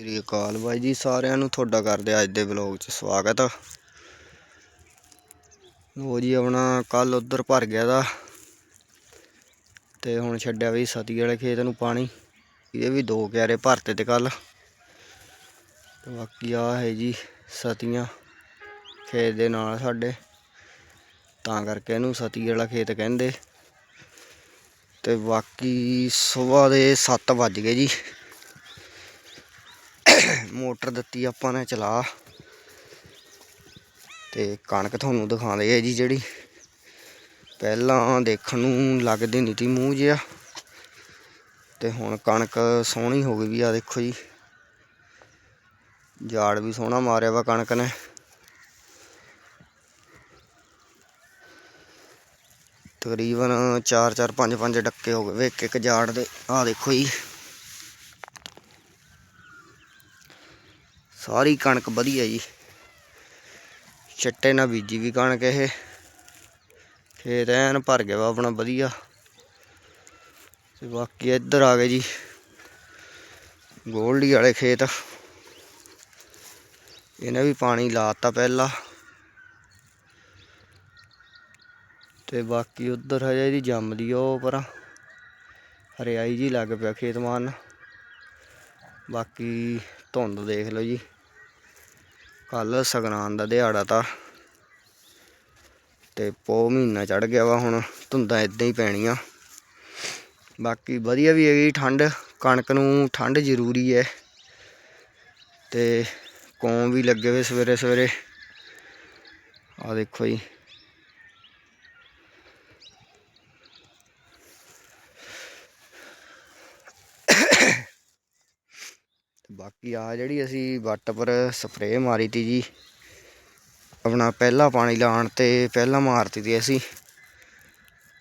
ਸ੍ਰੀ ਅਕਾਲ ਬਾਈ ਜੀ, ਸਾਰਿਆਂ ਨੂੰ ਤੁਹਾਡਾ ਕਰਦੇ ਅੱਜ ਦੇ ਵਲੌਗ 'ਚ ਸਵਾਗਤ। ਆ ਲੋ ਜੀ, ਆਪਣਾ ਕੱਲ ਉਧਰ ਭਰ ਗਿਆ ਦਾ। ਤੇ ਹੁਣ ਛੱਡਿਆ ਵੀ ਸਤੀ ਵਾਲੇ ਖੇਤ ਨੂੰ ਪਾਣੀ। ਇਹ ਵੀ ਦੋ ਕਿਆਰੇ ਭਰਤੇ ਤੇ ਕੱਲ ਤੇ ਬਾਕੀ ਆ ਹੈ ਜੀ ਸਤੀਆਂ ਖੇਤ ਦੇ ਨਾਲ ਸਾਡੇ। ਤਾਂ ਕਰਕੇ ਇਹਨੂੰ ਸਤੀ ਵਾਲਾ ਖੇਤ ਕਹਿੰਦੇ। ਤੇ ਬਾਕੀ ਸਵੇਰ ਦੇ 7 ਵੱਜ ਗਏ ਜੀ। ਮੋਟਰ ਦਿੱਤੀ ਆਪਾਂ ਨੇ, ਚਲਾ। ਤੇ ਕਣਕ ਤੁਹਾਨੂੰ ਦਿਖਾਉਂਦੇ ਆ ਜੀ ਜਿਹੜੀ। ਪਹਿਲਾਂ ਦੇਖਣ ਨੂੰ ਲੱਗਦੀ ਨਹੀਂ ਤੀ ਮੂੰਹ ਜਿਹਾ। ਤੇ ਹੁਣ ਕਣਕ ਸੋਹਣੀ ਹੋ ਗਈ ਵੀ ਆ, ਦੇਖੋ ਜੀ। ਜਾੜ ਵੀ ਸੋਹਣਾ ਮਾਰਿਆ ਵਾ ਕਣਕ ਨੇ। ਤਕਰੀਬਨ 4 4 5 5 ਡੱਕੇ ਹੋ ਗਏ ਵੇ ਇੱਕ ਇੱਕ ਜਾੜ ਦੇ। ਆ ਦੇਖੋ ਜੀ। ਸਾਰੀ ਕਣਕ ਵਧੀਆ ਜੀ। ਚਿੱਟੇ ਨਾਲ ਬੀਜੀ ਵੀ ਕਣਕ ਇਹ। ਖੇਤ ਐਨ ਭਰ ਗਿਆ ਵਾ ਆਪਣਾ ਵਧੀਆ। ਤੇ ਬਾਕੀ ਇੱਧਰ ਆ ਗਏ ਜੀ। ਗੋਲਡੀ ਵਾਲੇ ਖੇਤ। ਇਹਨੇ ਵੀ ਪਾਣੀ ਲਾਤਾ ਪਹਿਲਾਂ। ਤੇ ਬਾਕੀ ਉਧਰ ਹਜੇ ਇਹਦੀ ਜੰਮਦੀ ਆ ਉਹ ਪਰ। ਹਰਿਆਈ ਜੀ ਲੱਗ ਪਿਆ ਖੇਤ ਮਾਰਨ। ਬਾਕੀ ਧੁੰਦ ਦੇਖ ਲਓ ਜੀ। ਕੱਲ ਸਗਰਾਨ ਦਾ ਦਿਹਾੜਾ ਤਾਂ। ਤੇ ਪੋ ਮਹੀਨਾ ਚੜ ਗਿਆ ਵਾ ਹੁਣ, ਧੁੰਦਾਂ ਇਦਾਂ ਹੀ ਪੈਣੀਆਂ। ਬਾਕੀ ਵਧੀਆ ਵੀ ਹੈਗੀ, ਠੰਡ, ਕਣਕ ਨੂੰ ਠੰਡ ਜ਼ਰੂਰੀ ਹੈ ਤੇ ਕੌਮ ਵੀ ਲੱਗੇ ਹੋਏ ਸਵੇਰੇ ਸਵੇਰੇ ਆ ਦੇਖੋ ਜੀ। ਬਾਕੀ ਆ ਜਿਹੜੀ ਅਸੀਂ ਵੱਟ ਪਰ ਸਪਰੇਅ ਮਾਰੀ ਤੀ ਜੀ, ਆਪਣਾ ਪਹਿਲਾ ਪਾਣੀ ਲਾਉਣ ਤੇ ਪਹਿਲਾਂ ਮਾਰਤੀ ਤੀ ਅਸੀਂ।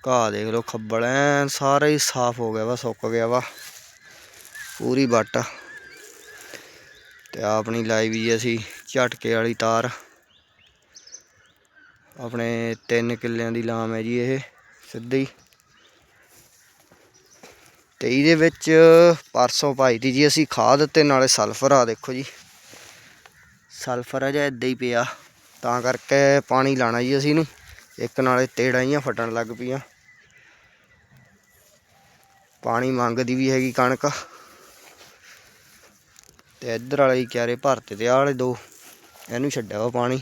ਘਾਹ ਦੇਖ ਲਓ ਖੱਬਲ, ਐਨ ਸਾਰਾ ਹੀ ਸਾਫ਼ ਹੋ ਗਿਆ ਵਾ, ਸੁੱਕ ਗਿਆ ਵਾ, ਪੂਰੀ ਵੱਟ। ਤੇ ਆਪਣੀ ਲਾਈ ਵੀ ਅਸੀਂ ਝਟਕੇ ਵਾਲੀ ਤਾਰ। ਆਪਣੇ 3 ਕਿੱਲਿਆਂ ਦੀ ਲਾਮ ਹੈ ਜੀ ਇਹ, ਸਿੱਧੀ। ਤੇ ਇਹਦੇ ਵਿੱਚ ਪਰਸੋਂ ਪਾਈ ਤੀ ਜੀ ਅਸੀਂ ਖਾਦ ਤੇ ਨਾਲੇ ਸਲਫਰ ਆ, ਦੇਖੋ ਜੀ। ਸਲਫਰ ਆ ਜਾਂ ਇਦਾਂ ਹੀ ਪਿਆ, ਤਾਂ ਕਰਕੇ ਪਾਣੀ ਲਾਣਾ ਜੀ ਅਸੀਂ ਇਹਨੂੰ। ਇੱਕ ਨਾਲੇ ਤੇੜਾਂ ਜੀਆਂ ਫਟਣ ਲੱਗ ਪਈਆਂ। ਪਾਣੀ ਮੰਗਦੀ ਵੀ ਹੈਗੀ ਕਣਕ। ਤੇ ਇੱਧਰ ਵਾਲੇ ਕਿਆਰੇ ਭਰਤੇ ਤੇ ਆਹ ਵਾਲੇ ਦੋ, ਇਹਨੂੰ ਛੱਡਿਆ ਵਾ ਪਾਣੀ।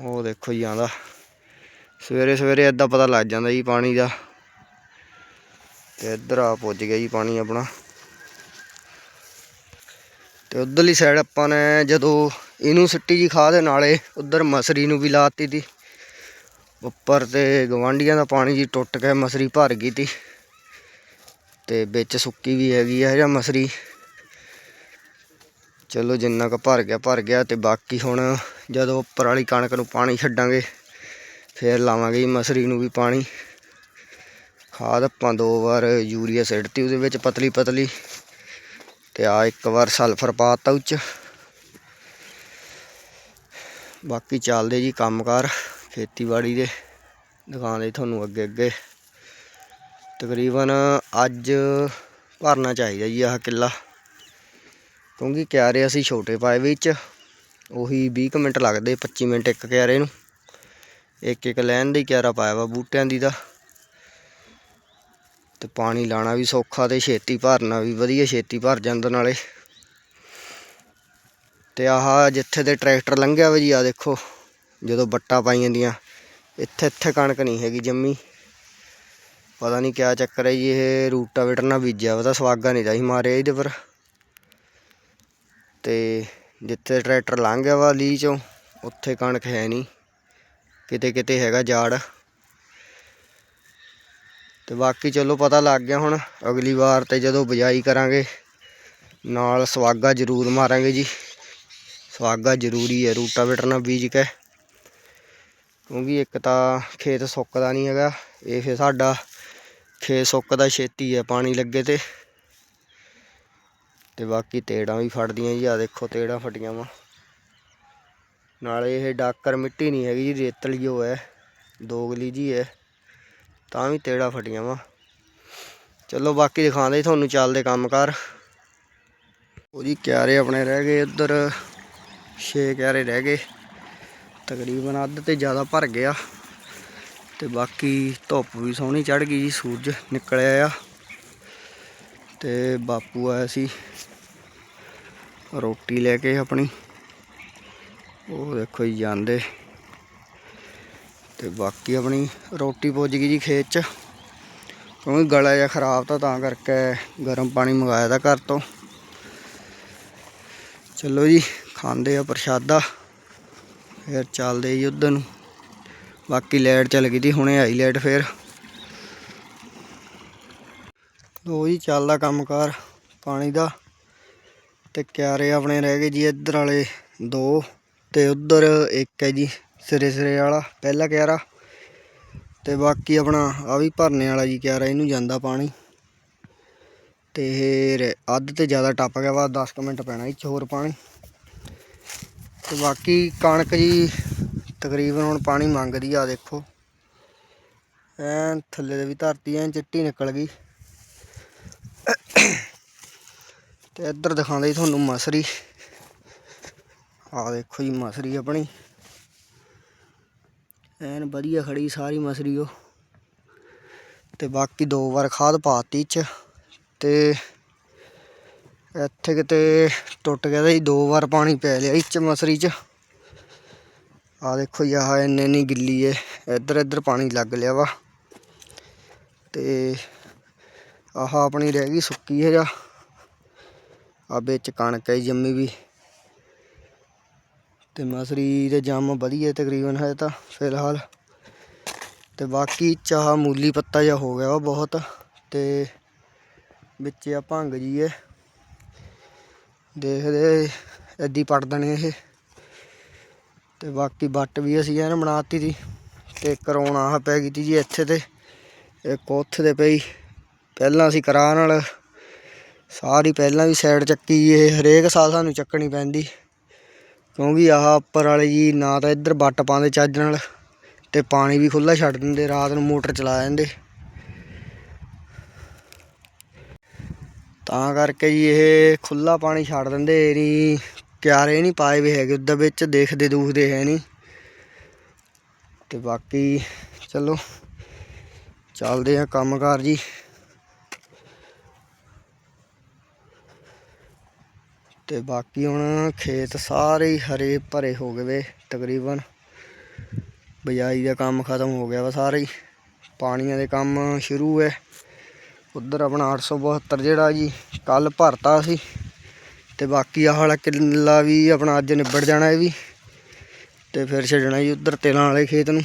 ਉਹ ਦੇਖੋ ਜੀ ਆਂਦਾ ਸਵੇਰੇ ਸਵੇਰੇ ਏਦਾਂ ਪਤਾ ਲੱਗ ਜਾਂਦਾ ਜੀ ਪਾਣੀ ਦਾ। ਤੇ ਇੱਧਰ ਆ ਪੁੱਜ ਗਿਆ ਜੀ ਪਾਣੀ ਆਪਣਾ। ਤੇ ਉਧਰਲੀ ਸਾਈਡ ਆਪਾਂ ਨੇ ਜਦੋਂ ਇਹਨੂੰ ਸਿੱਟੀ ਜੀ ਦੇ ਨਾਲੇ ਉਧਰ ਮਸਰੀ ਨੂੰ ਵੀ ਲਾਤੀ ਤੀ। ਉੱਪਰ ਤੇ ਗਵਾਂਡੀਆਂ ਦਾ ਪਾਣੀ ਜੀ ਟੁੱਟ ਕੇ ਮਸਰੀ ਭਰ ਗਈ ਤੀ। ਤੇ ਵਿੱਚ ਸੁੱਕੀ ਵੀ ਹੈਗੀ ਆ ਜਾਂ ਮਸਰੀ। ਚਲੋ ਜਿੰਨਾ ਕੁ ਭਰ ਗਿਆ ਭਰ ਗਿਆ ਤੇ ਬਾਕੀ ਹੁਣ ਜਦੋਂ ਉੱਪਰ ਵਾਲੀ ਕਣਕ ਨੂੰ ਪਾਣੀ ਛੱਡਾਂਗੇ, ਫੇਰ ਲਾਵਾਂਗੇ ਜੀ ਮਸਰੀ ਨੂੰ ਵੀ ਪਾਣੀ। ਖਾਦ ਆਪਾਂ ਦੋ ਵਾਰ ਯੂਰੀਆ ਸਿੱਟਤੀ, ਉਹਦੇ ਵਿੱਚ ਪਤਲੀ ਪਤਲੀ। ਤੇ ਆ ਇੱਕ ਵਾਰ ਸਲਫਰ ਪਾਤਾ ਉੱਚ। ਬਾਕੀ ਚੱਲਦੇ ਜੀ ਕੰਮਕਾਰ ਖੇਤੀਬਾੜੀ ਦੇ ਦੁਕਾਨ ਦੇ ਤੁਹਾਨੂੰ ਅੱਗੇ ਅੱਗੇ। ਤਕਰੀਬਨ ਅੱਜ ਭਰਨਾ ਚਾਹੀਦਾ ਜੀ ਆਹ ਕਿੱਲਾ। ਕਿਉਂਕਿ ਕਿਆਰੇ ਅਸੀਂ ਛੋਟੇ ਪਾਏ ਵਿੱਚ ਉਹੀ 20 ਕੁ ਮਿੰਟ ਲੱਗਦੇ 25 ਮਿੰਟ ਇੱਕ ਕਿਆਰੇ ਨੂੰ। ਇੱਕ ਇੱਕ ਲੈਣ ਦੀ ਕਿਆਰਾ ਪਾਇਆ ਵਾ ਬੂਟਿਆਂ ਦੀ ਦਾ। ਤੇ ਪਾਣੀ ਲਾਣਾ ਵੀ ਸੌਖਾ ਤੇ ਛੇਤੀ ਭਰਨਾ ਵੀ ਵਧੀਆ, ਛੇਤੀ ਭਰ ਜਾਂਦਾ ਨਾਲੇ। ਤੇ ਆਹ ਜਿੱਥੇ ਤੇ ਟਰੈਕਟਰ ਲੰਘਿਆ ਵਾ ਜੀ ਆ ਦੇਖੋ, ਜਦੋਂ ਬੱਟਾ ਪਾਈਆਂ ਦੀਆਂ, ਇੱਥੇ ਇੱਥੇ ਕਣਕ ਨਹੀਂ ਹੈਗੀ ਜੰਮੀ। ਪਤਾ ਨਹੀਂ ਕਿਆ ਚੱਕਰ ਹੈ ਜੀ, ਇਹ ਰੂਟਾਵੇਟਰ ਨਾਲ ਬੀਜਿਆ ਵਾ ਤਾਂ ਸਵਾਗਾ ਨਹੀਂ ਦਾ ਹੀ ਮਾਰਿਆ ਇਹਦੇ ਪਰ। ਤੇ ਜਿੱਥੇ ਟਰੈਕਟਰ ਲੰਘ ਗਿਆ ਵਾ ਲੀ ਚੋਂ, ਉੱਥੇ ਕਣਕ ਹੈ ਨਹੀਂ। ਕਿਤੇ ਕਿਤੇ ਹੈਗਾ ਜਾੜ। ਤੇ ਬਾਕੀ ਚਲੋ ਪਤਾ ਲੱਗ ਗਿਆ ਹੁਣ, ਅਗਲੀ ਵਾਰ ਤੇ ਜਦੋਂ ਬਜਾਈ ਕਰਾਂਗੇ, ਨਾਲ ਸਵਾਗਾ ਜ਼ਰੂਰ ਮਾਰਾਂਗੇ ਜੀ। ਸਵਾਗਾ ਜ਼ਰੂਰੀ ਹੈ, ਰੂਟਾਵੇਟਰ ਨਾਲ ਬੀਜ ਕੇ। ਕਿਉਂਕਿ ਇੱਕ ਤਾਂ ਖੇਤ ਸੁੱਕਦਾ ਨਹੀਂ ਹੈਗਾ, ਇਹ ਫਿਰ ਸਾਡਾ ਖੇਤ ਸੁੱਕਦਾ, ਛੇਤੀ ਹੈ ਪਾਣੀ ਲੱਗੇ ਤੇ। ਤੇ ਬਾਕੀ ਤੇੜਾਂ ਵੀ ਫੜਦੀਆਂ ਜੀ ਆ ਦੇਖੋ ਤੇੜਾਂ ਫਟੀਆਂ ਵਾ। ਨਾਲੇ ਇਹ ਡਾਕਰ ਮਿੱਟੀ ਨਹੀਂ ਹੈਗੀ ਜੀ, ਰੇਤਲੀ ਓ ਹੈ, ਦੋਗਲੀ ਜੀ ਹੈ। ਤਾਂ ਵੀ ਤੇੜਾ ਫਟੀਆਂ ਵਾ। ਚਲੋ ਬਾਕੀ ਦਿਖਾਉਂਦੇ ਤੁਹਾਨੂੰ ਚੱਲਦੇ ਕੰਮਕਾਰ। ਉਹਦੀ ਕਿਆਰੇ ਆਪਣੇ ਰਹਿ ਗਏ ਉੱਧਰ 6 ਕਿਆਰੇ ਰਹਿ ਗਏ। ਤਕਰੀਬਨ ਅੱਧ ਤੇ ਜ਼ਿਆਦਾ ਭਰ ਗਿਆ। ਤੇ ਬਾਕੀ ਧੁੱਪ ਵੀ ਸੋਹਣੀ ਚੜ ਗਈ ਜੀ, ਸੂਰਜ ਨਿਕਲਿਆ ਆ। ਤੇ ਬਾਪੂ ਆਇਆ ਸੀ, ਰੋਟੀ ਲੈ ਕੇ ਆਪਣੀ। ਉਹ ਦੇਖੋ ਜੀ ਜਾਂਦੇ। ਤੇ ਬਾਕੀ ਆਪਣੀ ਰੋਟੀ ਪੁੱਜ ਗਈ ਜੀ ਖੇਤ 'ਚ। ਕਿਉਂਕਿ ਗਲਾ ਜਿਹਾ ਖਰਾਬ ਤਾਂ ਤਾਂ ਕਰਕੇ ਗਰਮ ਪਾਣੀ ਮੰਗਾਇਆ ਦਾ ਘਰ ਤੋਂ। ਚਲੋ ਜੀ, ਖਾਂਦੇ ਆ ਪ੍ਰਸ਼ਾਦਾ, ਫਿਰ ਚੱਲਦੇ ਜੀ ਉਧਰ ਨੂੰ। ਬਾਕੀ ਲਾਈਟ ਚੱਲ ਗਈ ਤੀ ਹੁਣੇ ਆਈ ਲਾਈਟ ਫੇਰ। ਲੋ ਜੀ, ਚੱਲਦਾ ਕੰਮਕਾਰ ਪਾਣੀ ਦਾ। ਤੇ ਕਿਆਰੇ ਆਪਣੇ ਰਹਿ ਗਏ ਜੀ ਇੱਧਰ ਵਾਲੇ ਦੋ ਤੇ ਉਧਰ ਇੱਕ ਹੈ ਜੀ। ਸਿਰੇ ਸਿਰੇ ਵਾਲਾ, ਪਹਿਲਾ ਕਿਆਰਾ। ਤੇ ਬਾਕੀ ਆਪਣਾ ਆ ਵੀ ਭਰਨੇ ਵਾਲਾ ਜੀ ਕਿਆਰਾ, ਇਹਨੂੰ ਜਾਂਦਾ ਪਾਣੀ। ਤੇ ਇਹ ਅੱਧ ਤੇ ਜ਼ਿਆਦਾ ਟੱਪ ਗਿਆ ਵਾ 10 ਕੁ ਮਿੰਟ ਪੈਣਾ ਇਹ 'ਚ ਹੋਰ ਪਾਣੀ। ਤੇ ਬਾਕੀ ਕਣਕ ਜੀ, ਤਕਰੀਬਨ ਹੁਣ ਪਾਣੀ ਮੰਗਦੀ ਆ, ਦੇਖੋ। ਐਨ ਥੱਲੇ ਦੇ ਵੀ ਧਰਤੀ, ਐਨ ਚਿੱਟੀ ਨਿਕਲ ਗਈ। ਤੇ ਇੱਧਰ ਦਿਖਾਉਂਦੇ ਜੀ ਤੁਹਾਨੂੰ ਮਸਰੀ। ਆ ਦੇਖੋ ਜੀ, ਮਸਰੀ ਆਪਣੀ। ਐਨ ਵਧੀਆ ਖੜੀ ਸਾਰੀ ਮਸਰੀ ਉਹ ਤੇ ਬਾਕੀ ਦੋ ਵਾਰ ਖਾਦ ਪਾਤੀ ਚ ਤੇ ਇੱਥੇ ਕਿਤੇ ਟੁੱਟ ਗਿਆ ਤਾਂ ਜੀ ਦੋ ਵਾਰ ਪਾਣੀ ਪੈ ਲਿਆ ਇਹ ਚ ਮਸਰੀ ਚ। ਆ ਦੇਖੋ ਜੀ ਆਹ ਇੰਨੇ ਨਹੀਂ ਗਿੱਲੀ ਏ, ਇੱਧਰ ਇੱਧਰ ਪਾਣੀ ਲੱਗ ਲਿਆ ਵਾ। ਤੇ ਆਹ ਆਪਣੀ ਰਹਿ ਗਈ ਸੁੱਕੀ ਹੈ ਜਾ ਆ ਵਿੱਚ ਕਣਕ ਹੈ ਜੰਮੀ ਵੀ। ਤੇ ਮਸਰੀ ਦੇ ਜੰਮ ਵਧੀਆ ਤਕਰੀਬਨ ਹੈ ਤਾਂ, ਫਿਲਹਾਲ। ਤੇ ਬਾਕੀ ਚਾਹ ਮੂਲੀ ਪੱਤਾ ਜਿਹਾ ਹੋ ਗਿਆ ਵਾ ਬਹੁਤ, ਤੇ ਵਿੱਚ ਆ ਭੰਗ ਜੀ ਏ ਦੇਖਦੇ ਐਦੀ ਪੜ ਦੇਣੇ ਇਹ। ਤੇ ਬਾਕੀ ਬੱਟ ਵੀ ਅਸੀਂ ਐਨ ਬਣਾਤੀ ਸੀ ਤੇ ਕਰੋਨਾ ਆਹ ਪੈ ਗਈ ਤੀ ਜੀ ਇੱਥੇ ਤੇ, ਇੱਕ ਉੱਥੇ ਤੇ ਪਈ। ਪਹਿਲਾਂ ਅਸੀਂ ਕਰਾ ਨਾਲ, ਸਾਰੀ ਪਹਿਲਾਂ ਵੀ ਸਾਈਡ ਚੱਕੀ ਇਹ, ਹਰੇਕ ਸਾਲ ਸਾਨੂੰ ਚੱਕਣੀ ਪੈਂਦੀ। ਕਿਉਂਕਿ ਆਹ ਉੱਪਰ ਵਾਲੇ ਜੀ ਨਾ ਤਾਂ ਇੱਧਰ ਵੱਟ ਪਾਉਂਦੇ ਚੱਜ ਨਾਲ ਤੇ ਪਾਣੀ ਵੀ ਖੁੱਲਾ ਛੱਡ ਦਿੰਦੇ, ਰਾਤ ਨੂੰ ਮੋਟਰ ਚਲਾ ਜਾਂਦੇ ਤਾਂ ਕਰਕੇ ਜੀ ਇਹ ਖੁੱਲਾ ਪਾਣੀ ਛੱਡ ਦਿੰਦੇ ਨਹੀਂ ਕਿਆਰੇ ਨਹੀਂ ਪਾਏ ਵੀ ਹੈਗੇ ਉਹਦੇ ਵਿੱਚ, ਦੇਖਦੇ ਦੂਖਦੇ ਹੈ ਨਹੀਂ। ਤੇ ਬਾਕੀ ਚਲੋ, ਚੱਲਦੇ ਆ ਕੰਮਕਾਰ ਜੀ। ਤੇ ਬਾਕੀ ਹੁਣ ਖੇਤ ਸਾਰੇ ਹੀ ਹਰੇ ਭਰੇ ਹੋ ਗਏ ਵੇ, ਤਕਰੀਬਨ। ਬਿਜਾਈ ਦਾ ਕੰਮ ਖਤਮ ਹੋ ਗਿਆ ਵਾ ਸਾਰੇ ਹੀ। ਪਾਣੀਆਂ ਦੇ ਕੰਮ ਸ਼ੁਰੂ ਹੈ ਉਧਰ ਆਪਣਾ 872 ਜਿਹੜਾ ਜੀ ਕੱਲ ਭਰਤਾ ਸੀ। ਤੇ ਬਾਕੀ ਆਹ ਵਾਲਾ ਕਿੱਲਾ ਵੀ ਆਪਣਾ ਅੱਜ ਨਿਬੜ ਜਾਣਾ ਇਹ ਵੀ। ਤੇ ਫਿਰ ਛੱਡਣਾ ਜੀ ਉਧਰ ਤੇਲਾਂ ਵਾਲੇ ਖੇਤ ਨੂੰ।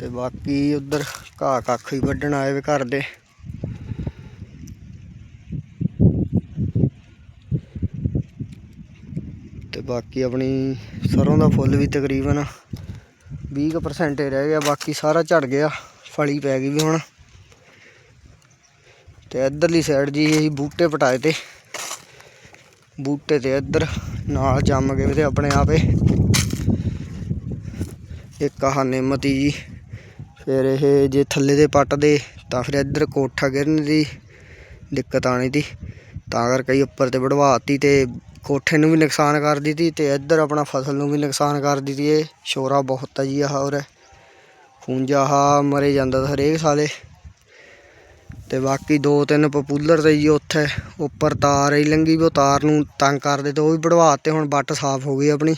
ਤੇ ਬਾਕੀ ਉਧਰ ਘਾਹ ਕੱਖ ਹੀ ਵੱਢਣ ਆਏ ਵੇ ਘਰ ਦੇ। ਬਾਕੀ ਆਪਣੀ ਸਰੋਂ ਦਾ ਫੁੱਲ ਵੀ ਤਕਰੀਬਨ 20% ਹੀ ਰਹਿ ਗਿਆ, ਬਾਕੀ ਸਾਰਾ ਝੜ ਗਿਆ, ਫਲੀ ਪੈ ਗਈ ਵੀ ਹੁਣ। ਤੇ ਇਧਰਲੀ ਸਾਈਡ ਜੀ ਅਸੀਂ ਬੂਟੇ ਪਟਾਏ ਤੇ। ਬੂਟੇ ਤੇ ਇੱਧਰ ਨਾਲ ਜੰਮ ਗਏ ਤੇ ਆਪਣੇ ਆਪੇ। ਇੱਕ ਆਹ ਨਿੰਮਤੀ ਜੀ, ਫਿਰ ਇਹ ਜੇ ਥੱਲੇ ਦੇ ਪੱਟਦੇ ਤਾਂ ਫਿਰ ਇੱਧਰ ਕੋਠਾ ਗਿਰਨ ਦੀ ਦਿੱਕਤ ਆਣੀ ਤੀ। ਤਾਂ ਕਰਕੇ ਹੀ ਉੱਪਰ ਤੇ ਵੜਵਾਤੀ ਤੇ ਕੋਠੇ ਨੂੰ ਵੀ ਨੁਕਸਾਨ ਕਰ ਦਿੱਤੀ ਅਤੇ ਇੱਧਰ ਆਪਣਾ ਫਸਲ ਨੂੰ ਵੀ ਨੁਕਸਾਨ ਕਰ ਦਿੱਤੀ। ਇਹ ਸ਼ੋਰਾ ਬਹੁਤ ਆ ਜੀ, ਆਹ ਔਰ ਖੂੰਜਾ ਆਹ ਮਰੇ ਜਾਂਦਾ ਤਾਂ ਹਰੇਕ ਸਾਲੇ। ਤੇ ਬਾਕੀ ਦੋ ਤਿੰਨ ਪਪੂਲਰ ਤੇ ਜੀ ਉੱਥੇ, ਉੱਪਰ ਤਾਰ ਹੀ ਲੰਗੀ ਵੀ ਉਹ ਤਾਰ ਨੂੰ ਤੰਗ ਕਰਦੇ ਤੇ ਉਹ ਵੀ ਵੜਵਾਤੇ ਹੁਣ ਵੱਟ ਸਾਫ਼ ਹੋ ਗਈ ਆਪਣੀ।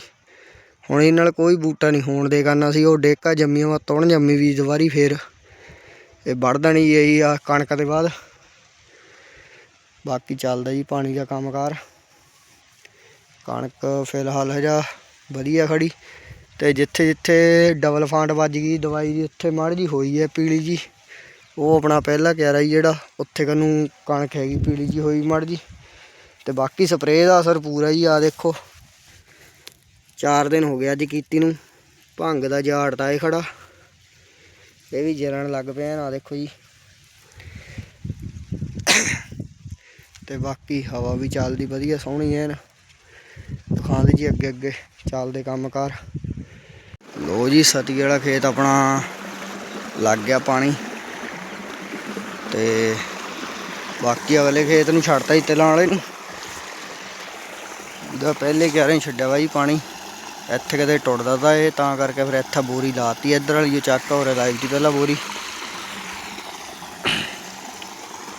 ਹੁਣ ਇਹ ਨਾਲ ਕੋਈ ਬੂਟਾ ਨਹੀਂ ਹੋਣ ਦੇ ਕਰਨਾ ਸੀ ਉਹ ਡੇਕਾ ਜੰਮੀ ਵਾ, ਤੁਣ ਜੰਮੀ ਵੀ ਦੁਬਾਰੀ ਫੇਰ। ਇਹ ਵੜ ਦੇਣੀ ਇਹੀ ਆ ਕਣਕ ਦੇ ਬਾਅਦ। ਬਾਕੀ ਚੱਲਦਾ ਜੀ ਪਾਣੀ ਦਾ ਕੰਮਕਾਰ। ਕਣਕ ਫਿਲਹਾਲ ਹਜਾ ਵਧੀਆ ਖੜੀ ਤੇ ਜਿੱਥੇ ਜਿੱਥੇ ਡਬਲ ਫਾਂਟ ਵੱਜ ਗਈ, ਦਵਾਈ ਦੀ ਉੱਥੇ ਮਾੜੀ ਜੀ ਹੋਈ ਹੈ ਪੀਲੀ ਜੀ ਉਹ ਆਪਣਾ ਪਹਿਲਾ ਕਿਆਰਾ ਜੀ ਜਿਹੜਾ, ਉੱਥੇ ਕਨੂੰ ਕਣਕ ਹੈਗੀ ਪੀਲੀ ਜੀ ਹੋਈ ਮਾੜੀ ਜੀ ਤੇ ਬਾਕੀ ਸਪਰੇਅ ਦਾ ਅਸਰ ਪੂਰਾ ਹੀ ਆ ਦੇਖੋ। 4 ਦਿਨ ਹੋ ਗਿਆ ਅੱਜ ਕੀਤੀ ਨੂੰ, ਭੰਗ ਦਾ ਝਾੜ ਤਾਂ ਇਹ ਖੜਾ। ਇਹ ਵੀ ਜਰਨ ਲੱਗ ਪਿਆ ਨਾ ਦੇਖੋ ਜੀ। ਤੇ ਬਾਕੀ ਹਵਾ ਵੀ ਚੱਲਦੀ ਵਧੀਆ, ਸੋਹਣੀ ਐਨ। ਦਿਖਾਉਂਦੇ ਜੀ ਅੱਗੇ ਅੱਗੇ ਚੱਲਦੇ ਕੰਮਕਾਰ ਲੋ ਜੀ ਸਤੀ ਵਾਲਾ ਖੇਤ ਆਪਣਾ ਲੱਗ ਗਿਆ ਪਾਣੀ। ਤੇ ਬਾਕੀ ਅਗਲੇ ਖੇਤ ਨੂੰ ਛੱਡਤਾ ਜੀ ਤਿਲਾਂ ਵਾਲੇ ਨੂੰ। ਇਹਦਾ ਪਹਿਲੇ ਕਿਆਰੇ ਨੂੰ ਛੱਡਿਆ ਵਾ ਜੀ ਪਾਣੀ। ਇੱਥੇ ਕਦੇ ਟੁੱਟਦਾ ਤਾਂ ਇਹ, ਤਾਂ ਕਰਕੇ ਫਿਰ ਇੱਥੇ ਬੋਰੀ ਲਾਤੀ। ਇੱਧਰ ਵਾਲੀ ਚੱਕ ਹੋ ਰਿਹਾ ਲਾਈ ਦੀ ਪਹਿਲਾਂ ਬੋਰੀ।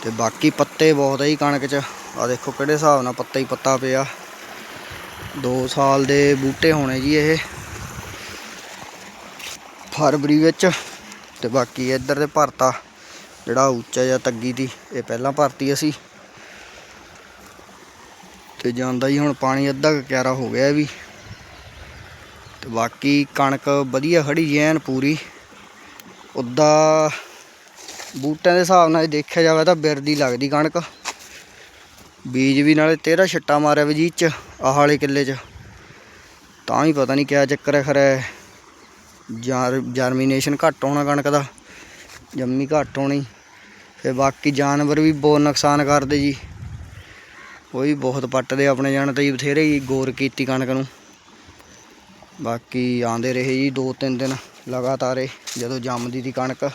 ਤੇ ਬਾਕੀ ਪੱਤੇ ਬਹੁਤ ਆ ਜੀ ਕਣਕ 'ਚ। ਆ ਦੇਖੋ ਕਿਹੜੇ ਹਿਸਾਬ ਨਾਲ ਪੱਤਾ ਹੀ ਪੱਤਾ ਪਿਆ। 2 ਸਾਲ ਦੇ ਬੂਟੇ ਹੋਣੇ ਜੀ ਇਹ। ਫਰਵਰੀ ਵਿੱਚ ਤੇ ਬਾਕੀ ਇੱਧਰ ਦੇ ਭਰਤਾ, ਜਿਹੜਾ ਉੱਚਾ ਜਿਹਾ ਤੱਗੀ ਦੀ, ਇਹ ਪਹਿਲਾਂ ਭਰਤੀ ਅਸੀਂ। ਤੇ ਜਾਂਦਾ ਜੀ ਹੁਣ ਪਾਣੀ ਅੱਧਾ ਕੁ ਕਿਆਰਾ ਹੋ ਗਿਆ ਵੀ। ਤੇ ਬਾਕੀ ਕਣਕ ਵਧੀਆ ਖੜੀ ਜੀ ਐਨ ਪੂਰੀ। ਉੱਦਾਂ ਬੂਟਿਆਂ ਦੇ ਹਿਸਾਬ ਨਾਲ ਦੇਖਿਆ ਜਾਵੇ ਤਾਂ ਬਿਰਦੀ ਲੱਗਦੀ ਕਣਕ। ਬੀਜ ਵੀ ਨਾਲੇ 13 ਛੱਟਾ ਮਾਰਿਆ ਵੀ ਜੀ ਚ, ਆਹ ਵਾਲੇ ਕਿੱਲੇ 'ਚ। ਤਾਂ ਹੀ ਪਤਾ ਨਹੀਂ ਕਿਆ ਚੱਕਰ ਹੈ ਖਰੇ। ਜਰ ਜਰਮੀਨੇਸ਼ਨ ਘੱਟ ਹੋਣਾ ਕਣਕ ਦਾ, ਜੰਮੀ ਘੱਟ ਹੋਣੀ। ਫਿਰ ਬਾਕੀ ਜਾਨਵਰ ਵੀ ਬਹੁਤ ਨੁਕਸਾਨ ਕਰਦੇ ਜੀ। ਉਹ ਵੀ ਬਹੁਤ ਪੱਟਦੇ ਆਪਣੇ ਜਾਣ ਤੇ ਜੀ, ਬਥੇਰੇ ਹੀ ਗੌਰ ਕੀਤੀ ਕਣਕ ਨੂੰ। ਬਾਕੀ ਆਂਦੇ ਰਹੇ ਜੀ ਦੋ ਤਿੰਨ ਦਿਨ ਲਗਾਤਾਰ ਇਹ ਜਦੋਂ ਜੰਮਦੀ ਦੀ ਕਣਕ।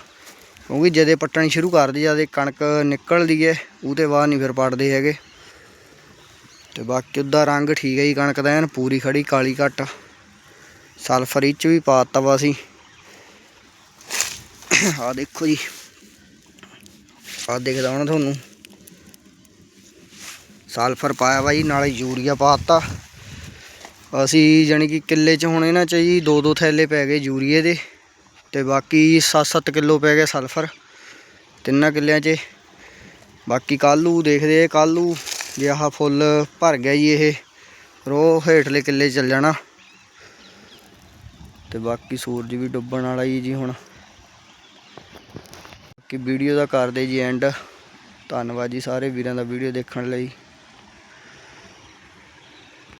ਕਿਉਂਕਿ ਜਦੇ ਪੱਟਣੀ ਸ਼ੁਰੂ ਕਰਦੀ ਜਦ ਇਹ ਕਣਕ ਨਿਕਲਦੀ ਹੈ ਉਹਦੇ ਬਾਅਦ ਨਹੀਂ ਫਿਰ ਪੱਟਦੇ ਹੈਗੇ। ਤੇ ਬਾਕੀ ਉਹਦਾ ਰੰਗ ਠੀਕ ਹੈ ਜੀ ਕਣਕ ਦਾ, ਐਨ ਪੂਰੀ ਖੜੀ, ਕਾਲੀ ਘੱਟ। ਸਲਫਰ ਇਹ 'ਚ ਵੀ ਪਾਤਾ ਵਾ ਅਸੀਂ। ਆ ਦੇਖੋ ਜੀ। ਆ ਦੇਖਦਾ ਹੋਣਾ ਤੁਹਾਨੂੰ। ਸਲਫਰ ਪਾਇਆ ਵਾ ਜੀ, ਨਾਲੇ ਯੂਰੀਆ ਪਾਤਾ ਅਸੀਂ ਜਾਣੀ ਕਿ ਕਿੱਲੇ 'ਚ ਹੁਣ ਇਹਨਾਂ 'ਚ ਜੀ ਦੋ ਦੋ ਥੈਲੇ ਪੈ ਗਏ ਯੂਰੀਏ ਦੇ। ਤੇ ਬਾਕੀ 7-7 ਕਿਲੋ ਪੈ ਗਿਆ ਸਲਫਰ ਤਿੰਨਾਂ ਕਿੱਲਿਆਂ 'ਚ। ਬਾਕੀ ਕੱਲੂ ਦੇਖਦੇ ਆ ਕੱਲੂ ਜੇ ਆਹ ਫੁੱਲ ਭਰ ਗਿਆ ਜੀ ਇਹ। ਰੋ ਹੇਠਲੇ ਕਿੱਲੇ ਚੱਲ ਜਾਣਾ। ਤੇ ਬਾਕੀ ਸੂਰਜ ਵੀ ਡੁੱਬਣ ਵਾਲਾ ਹੀ ਜੀ ਹੁਣ। ਬਾਕੀ ਵੀਡੀਓ ਦਾ ਕਰਦੇ ਜੀ ਐਂਡ ਧੰਨਵਾਦ ਜੀ ਸਾਰੇ ਵੀਰਾਂ ਦਾ ਵੀਡੀਓ ਦੇਖਣ ਲਈ।